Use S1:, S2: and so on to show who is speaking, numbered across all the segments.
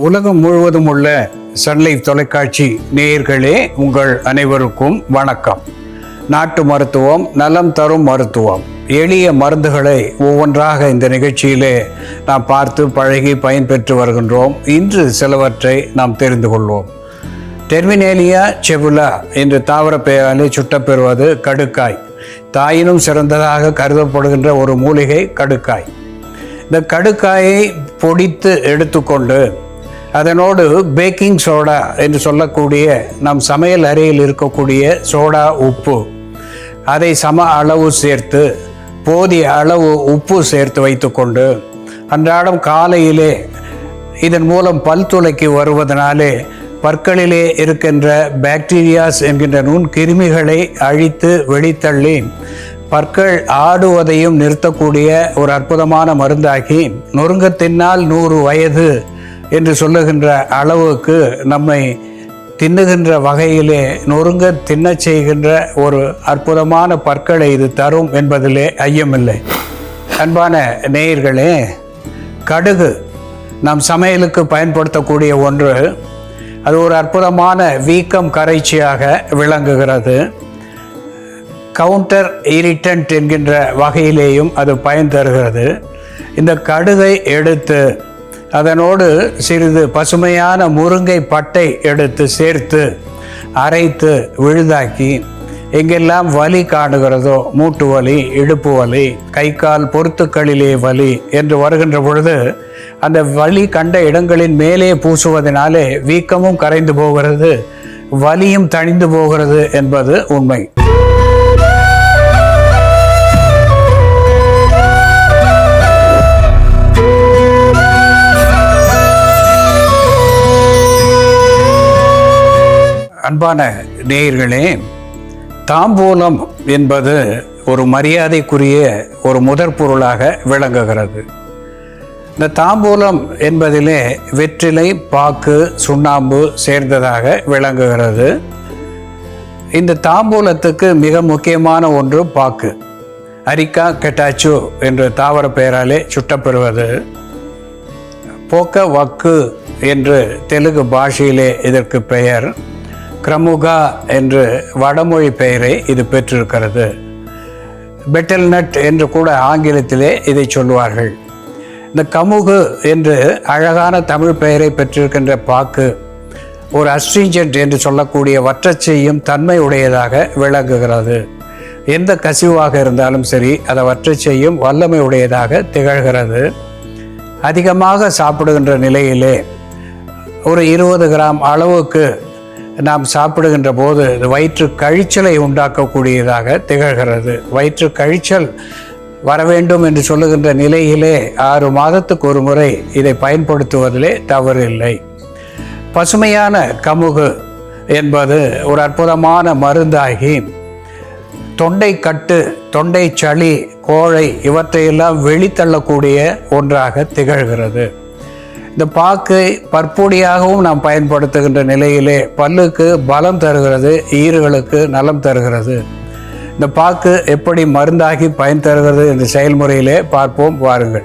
S1: உலகம் முழுவதும் உள்ள சன்லைஃப் தொலைக்காட்சி நேயர்களே உங்கள் அனைவருக்கும் வணக்கம். நாட்டு மருத்துவம் நலம் தரும் மருத்துவம். எளிய மருந்துகளை ஒவ்வொன்றாக இந்த நிகழ்ச்சியிலே நாம் பார்த்து பழகி பயன்பெற்று வருகின்றோம். இன்று சிலவற்றை நாம் தெரிந்து கொள்வோம். டெர்மினேலியா செவுலா என்று தாவர பெயராலே சுட்டப்பெறுவது கடுக்காய். தாயினும் சிறந்ததாக கருதப்படுகின்ற ஒரு மூலிகை கடுக்காய். இந்த கடுக்காயை பொடித்து எடுத்துக்கொண்டு அதனோடு பேக்கிங் சோடா என்று சொல்லக்கூடிய நம் சமையல் அறையில் இருக்கக்கூடிய சோடா உப்பு. அதை சம அளவு சேர்த்து போதிய அளவு உப்பு சேர்த்து வைத்துக்கொண்டு அன்றாடம் காலையிலே இதன் மூலம் பல் துளைக்கு வருவதனாலே பற்களிலே இருக்கின்ற பாக்டீரியாஸ் என்கின்ற நுண் கிருமிகளை அழித்து வெளித்தள்ளி பற்கள் ஆடுவதையும் நிறுத்தக்கூடிய ஒரு அற்புதமான மருந்தாகி நொறுங்கத்தின்னால் நூறு வயது என்று சொல்லுகின்ற அளவுக்கு நம்மை தின்னுகின்ற வகையிலே நொறுங்க தின்னச் செய்கின்ற ஒரு அற்புதமான பற்களை இது தரும் என்பதிலே ஐயமில்லை. அன்பான நேயர்களே கடுகு நாம் சமையலுக்கு பயன்படுத்தக்கூடிய ஒன்று. அது ஒரு அற்புதமான வீக்கம் கரைச்சியாக விளங்குகிறது. கவுண்டர் இரிட்டன்ட் என்கின்ற வகையிலேயும் அது பயன் தருகிறது. இந்த கடுகை எடுத்து அதனோடு சிறிது பசுமையான முருங்கை பட்டை எடுத்து சேர்த்து அரைத்து விழுதாக்கி எங்கெல்லாம் வலி காணுகிறதோ மூட்டு வலி இடுப்பு வலி கை கால் பொருத்துக்களிலே வலி என்று வருகின்ற பொழுது அந்த வலி கண்ட இடங்களின் மேலே பூசுவதனாலே வீக்கமும் கரைந்து போகிறது வலியும் தணிந்து போகிறது என்பது உண்மை. அன்பான நேயர்களே தாம்பூலம் என்பது ஒரு மரியாதைக்குரிய ஒரு முதற் பொருளாக விளங்குகிறது. இந்த தாம்பூலம் என்பதிலே வெற்றிலை பாக்கு சுண்ணாம்பு சேர்ந்ததாக விளங்குகிறது. இந்த தாம்பூலத்துக்கு மிக முக்கியமான ஒன்று பாக்கு. அரிக்கா கெட்டாச்சு என்ற தாவர பெயராலே சுட்டப்பெறுவது போக்க வக்கு என்று தெலுங்கு பாஷையிலே இதற்கு பெயர். கிரமுகா என்று வடமொழி பெயரை இது பெற்றிருக்கிறது. பெட்டல் நட் என்று கூட ஆங்கிலத்திலே இதை சொல்லுவார்கள். இந்த கமுகு என்று அழகான தமிழ் பெயரை பெற்றிருக்கின்ற பாக்கு ஒரு அஸ்ட்ரிஞ்சன்ட் என்று சொல்லக்கூடிய வற்றச் செய்யும் தன்மை உடையதாக விளங்குகிறது. எந்த கசிவாக இருந்தாலும் சரி அதை வற்றச் செய்யும் வல்லமை உடையதாக திகழ்கிறது. அதிகமாக சாப்பிடுகின்ற நிலையிலே ஒரு இருபது கிராம் அளவுக்கு நாம் சாப்பிடுகின்ற போது வயிற்று கழிச்சலை உண்டாக்கக்கூடியதாக திகழ்கிறது. வயிற்று கழிச்சல் வர வேண்டும் என்று சொல்லுகின்ற நிலையிலே ஆறு மாதத்துக்கு ஒரு முறை இதை பயன்படுத்துவதிலே தவறு இல்லை பசுமையான கமுகு என்பது ஒரு அற்புதமான மருந்தாகி தொண்டை கட்டு தொண்டை சளி கோழை இவற்றையெல்லாம் வெளித்தள்ளக்கூடிய ஒன்றாக திகழ்கிறது. இந்த பாக்கை பற்பொடியாகவும் நாம் பயன்படுத்துகின்ற நிலையிலே பல்லுக்கு பலம் தருகிறது ஈறுகளுக்கு நலம் தருகிறது. இந்த பாக்கு எப்படி மருந்தாகி பயன் தருகிறது என்ற செயல்முறையிலே பார்ப்போம் வாருங்கள்.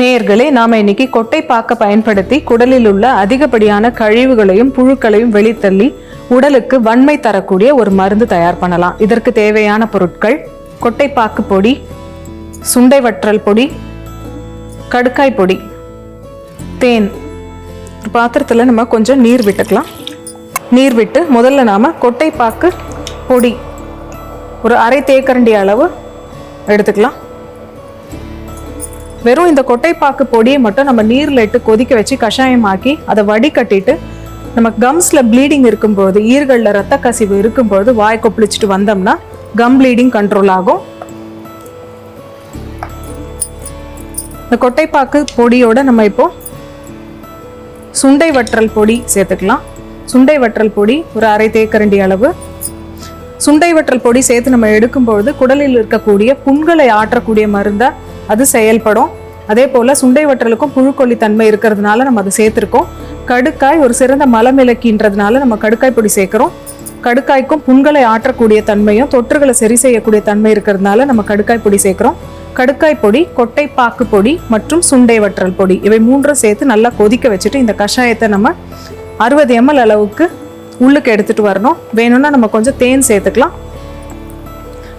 S2: நேயர்களே நாம் இன்னைக்கு கொட்டை பாக்க பயன்படுத்தி குடலில் உள்ள அதிகப்படியான கழிவுகளையும் புழுக்களையும் வெளித்தள்ளி உடலுக்கு வன்மை தரக்கூடிய ஒரு மருந்து தயார் பண்ணலாம். இதற்கு தேவையான பொருட்கள் கொட்டைப்பாக்கு பொடி சுண்டை வற்றல் பொடி கடுக்காய் பொடி தேன் ஒரு பாத்திரத்தில் நம்ம கொஞ்சம் நீர் விட்டுக்கலாம். நீர் விட்டு முதல்ல நாம் கொட்டைப்பாக்கு பொடி ஒரு அரை தேக்கரண்டி அளவு எடுத்துக்கலாம். வெறும் இந்த கொட்டைப்பாக்கு பொடியை மட்டும் நம்ம நீரில் இட்டு கொதிக்க வச்சு கஷாயமாக்கி அதை வடிகட்டிட்டு நம்ம கம்ஸில் ப்ளீடிங் இருக்கும்போது ஈர்களில் ரத்த கசிவு இருக்கும்போது வாய் கொப்பளிச்சுட்டு வந்தோம்னா கம் ப்ளீடிங் கண்ட்ரோல் ஆகும். இந்த கொட்டைப்பாக்கு பொடியோட நம்ம இப்போது சுண்டை வற்றல் பொடி சேர்த்துக்கலாம். சுண்டை வற்றல் பொடி ஒரு அரை தேக்கரண்டி அளவு. சுண்டை வற்றல் பொடி சேர்த்து நம்ம எடுக்கும்பொழுது குடலில் இருக்கக்கூடிய புண்களை ஆற்றக்கூடிய மருந்தை அது செயல்படும். அதே போல் சுண்டை வற்றலுக்கும் புழுக்கொல்லி தன்மை இருக்கிறதுனால நம்ம அதை சேர்த்துருக்கோம். கடுக்காய் ஒரு சிறந்த மலமிளக்கின்றதுனால நம்ம கடுக்காய் பொடி சேர்க்குறோம். கடுக்காய்க்கும் புண்களை ஆற்றக்கூடிய தன்மையும் தொற்றுகளை சரி செய்யக்கூடிய தன்மை இருக்கிறதுனால நம்ம கடுக்காய் பொடி சேர்க்குறோம். கடுக்காய் பொடி கொட்டை பாக்கு பொடி மற்றும் சுண்டை வற்றல் பொடி. இவை மூன்றும் சேர்த்து நல்லா கொதிக்க வச்சுட்டு இந்த கஷாயத்தை நம்ம அறுபது எம்எல் அளவுக்கு உள்ளுக்கு எடுத்துகிட்டு வரணும். வேணும்னா நம்ம கொஞ்சம் தேன் சேர்த்துக்கலாம்.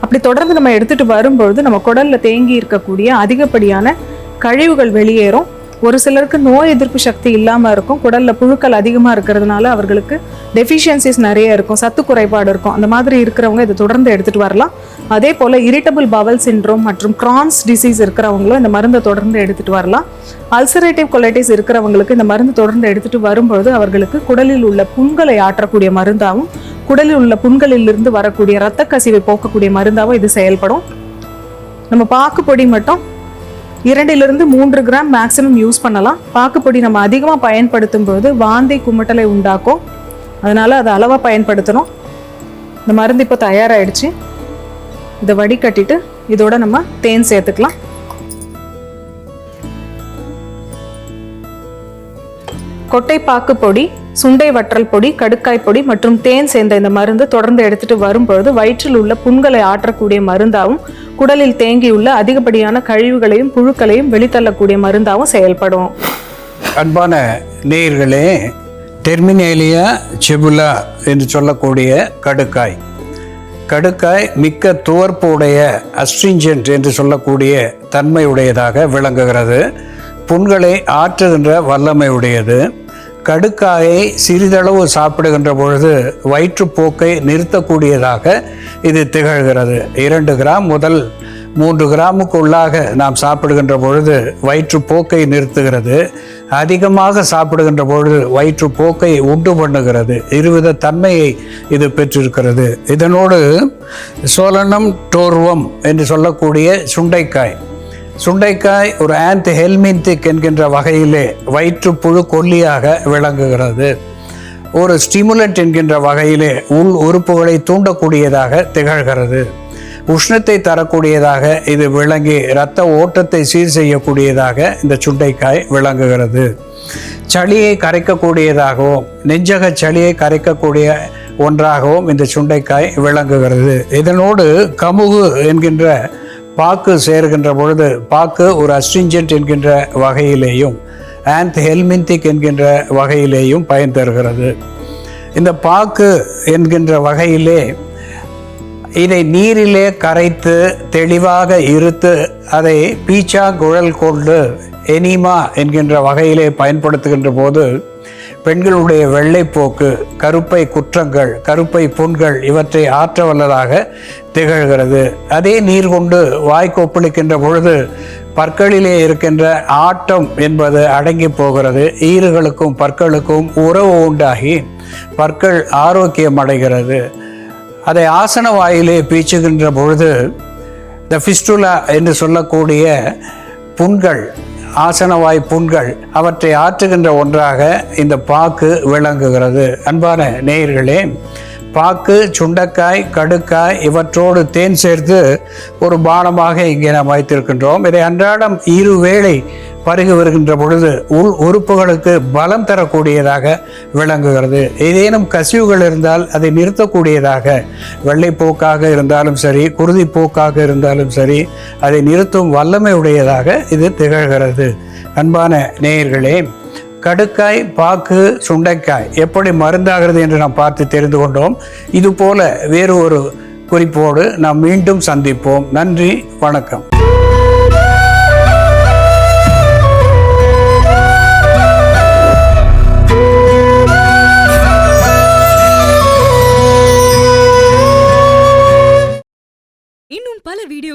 S2: அப்படி தொடர்ந்து நம்ம எடுத்துகிட்டு வரும்பொழுது நம்ம குடலில் தேங்கி இருக்கக்கூடிய அதிகப்படியான கழிவுகள் வெளியேறும். ஒரு சிலருக்கு நோய் எதிர்ப்பு சக்தி இல்லாமல் இருக்கும். குடல்ல புழுக்கள் அதிகமா இருக்கிறதுனால அவர்களுக்கு டெஃபிஷியன்சிஸ் நிறைய இருக்கும். சத்து குறைபாடு இருக்கும். அந்த மாதிரி இருக்கிறவங்க இதை தொடர்ந்து எடுத்துட்டு வரலாம். அதே போல இரிட்டபிள் பவல் சிண்ட்ரோம் மற்றும் கிரான்ஸ் டிசீஸ் இருக்கிறவங்களும் இந்த மருந்தை தொடர்ந்து எடுத்துட்டு வரலாம். அல்சரேட்டிவ் கொலைட்டிஸ் இருக்கிறவங்களுக்கு இந்த மருந்து தொடர்ந்து எடுத்துட்டு வரும்பொழுது அவர்களுக்கு குடலில் உள்ள புண்களை ஆற்றக்கூடிய மருந்தாகவும் குடலில் உள்ள புண்களிலிருந்து வரக்கூடிய இரத்த கசிவை போக்கக்கூடிய மருந்தாகவும் இது செயல்படும். நம்ம பாக்கு பொடி மட்டும் இரண்டிலிருந்து மூன்று கிராம் மேக்ஸிமம் யூஸ் பண்ணலாம். பாக்குப்பொடி நம்ம அதிகமாக பயன்படுத்தும் போது வாந்தி குமட்டலை உண்டாக்கும். அதனால் அதை அளவாக பயன்படுத்தணும். இந்த மருந்து இப்போ தயாராகிடுச்சு இதை வடிகட்டிட்டு இதோட நம்ம தேன் சேர்த்துக்கலாம். கொட்டை பாக்கு பொடி சுண்டை வற்றல் பொடி கடுக்காய் பொடி மற்றும் தேன் சேர்ந்த இந்த மருந்து தொடர்ந்து எடுத்துட்டு வரும்பொழுது வயிற்றில் உள்ள புண்களை ஆற்றக்கூடிய மருந்தாகவும் குடலில் தேங்கியுள்ள அதிகப்படியான கழிவுகளையும் புழுக்களையும் வெளித்தள்ளக்கூடிய மருந்தாகவும் செயல்படும்.
S1: அன்பான நேயர்களே டெர்மினேலியா செபுலா என்று சொல்லக்கூடிய கடுக்காய். கடுக்காய் மிக்க துவர்ப்புடைய அஸ்ட்ரிஞ்சன்ட் என்று சொல்லக்கூடிய தன்மையுடையதாக விளங்குகிறது. புண்களை ஆற்றுகின்ற வல்லமை உடையது. கடுக்காயை சிறிதளவு சாப்பிடுகின்ற பொழுது வயிற்றுப்போக்கை நிறுத்தக்கூடியதாக இது திகழ்கிறது. இரண்டு கிராம் முதல் மூன்று கிராமுக்கு உள்ளாக நாம் சாப்பிடுகின்ற பொழுது வயிற்றுப்போக்கை நிறுத்துகிறது. அதிகமாக சாப்பிடுகின்ற பொழுது வயிற்றுப்போக்கை உண்டு பண்ணுகிறது. இருவித தன்மையை இது பெற்றிருக்கிறது. இதனோடு சோலனம் டோர்வம் என்று சொல்லக்கூடிய சுண்டைக்காய் சுண்டைக்காய் ஒரு ஆன்டி ஹெல்மின்திக் என்கின்ற வகையிலே வயிற்றுப்புழு கொல்லியாக விளங்குகிறது. ஒரு ஸ்டிமுலண்ட் என்கின்ற வகையிலே உள் உறுப்புகளை தூண்டக்கூடியதாக திகழ்கிறது. உஷ்ணத்தை தரக்கூடியதாக இது விளங்கி இரத்த ஓட்டத்தை சீர் செய்யக்கூடியதாக இந்த சுண்டைக்காய் விளங்குகிறது. சளியை கரைக்கக்கூடியதாகவும் நெஞ்சக சளியை கரைக்கக்கூடிய ஒன்றாகவும் இந்த சுண்டைக்காய் விளங்குகிறது. இதனோடு கமுகு என்கின்ற பாக்கு சேர்கின்ற பொழுது பாக்கு ஒரு அஸ்ட்ரிஞ்சன்ட் என்கின்ற வகையிலேயும் ஆன்த் ஹெல்மின்திக் என்கின்ற வகையிலேயும் பயன் தருகிறது. இந்த பாக்கு என்கின்ற வகையிலே இதை நீரிலே கரைத்து தெளிவாக இருத்து அதை பீச்சா குழல் கொண்டு எனிமா என்கின்ற வகையிலே பயன்படுத்துகின்ற போது பெண்களுடைய வெள்ளைப்போக்கு கருப்பை குற்றங்கள் கருப்பை புண்கள் இவற்றை ஆற்ற வல்லதாக திகழ்கிறது. அதே நீர் கொண்டு வாய்க்கொப்பளிக்கின்ற பொழுது பற்களிலே இருக்கின்ற ஆட்டம் என்பது அடங்கி போகிறது. ஈறுகளுக்கும் பற்களுக்கும் உறவு உண்டாகி பற்கள் ஆரோக்கியம் அடைகிறது. அதை ஆசன வாயிலே பீச்சுகின்ற பொழுது த ஃபிஸ்டுலா என்று சொல்லக்கூடிய புண்கள் ஆசனவாய் புண்கள் அவற்றை ஆற்றுகின்ற ஒன்றாக இந்த பாக்கு விளங்குகிறது. அன்பான நேயர்களே பாக்கு சுண்டக்காய் கடுக்காய் இவற்றோடு தேன் சேர்த்து ஒரு பானமாக இங்கே நாம் வைத்திருக்கின்றோம். இதை அன்றாடம் இருவேளை பருகி வருகின்ற பொழுது உள் உறுப்புகளுக்கு பலம் தரக்கூடியதாக விளங்குகிறது. ஏதேனும் கசிவுகள் இருந்தால் அதை நிறுத்தக்கூடியதாக வெள்ளைப்போக்காக இருந்தாலும் சரி குருதிப்போக்காக இருந்தாலும் சரி அதை நிறுத்தும் வல்லமை உடையதாக இது திகழ்கிறது. அன்பான நேயர்களே கடுக்காய் பாக்கு சுண்டைக்காய் எப்படி மருந்தாகிறது என்று நாம் பார்த்து தெரிந்து கொண்டோம். இது போல வேறு ஒரு குறிப்போடு நாம் மீண்டும் சந்திப்போம். நன்றி வணக்கம்.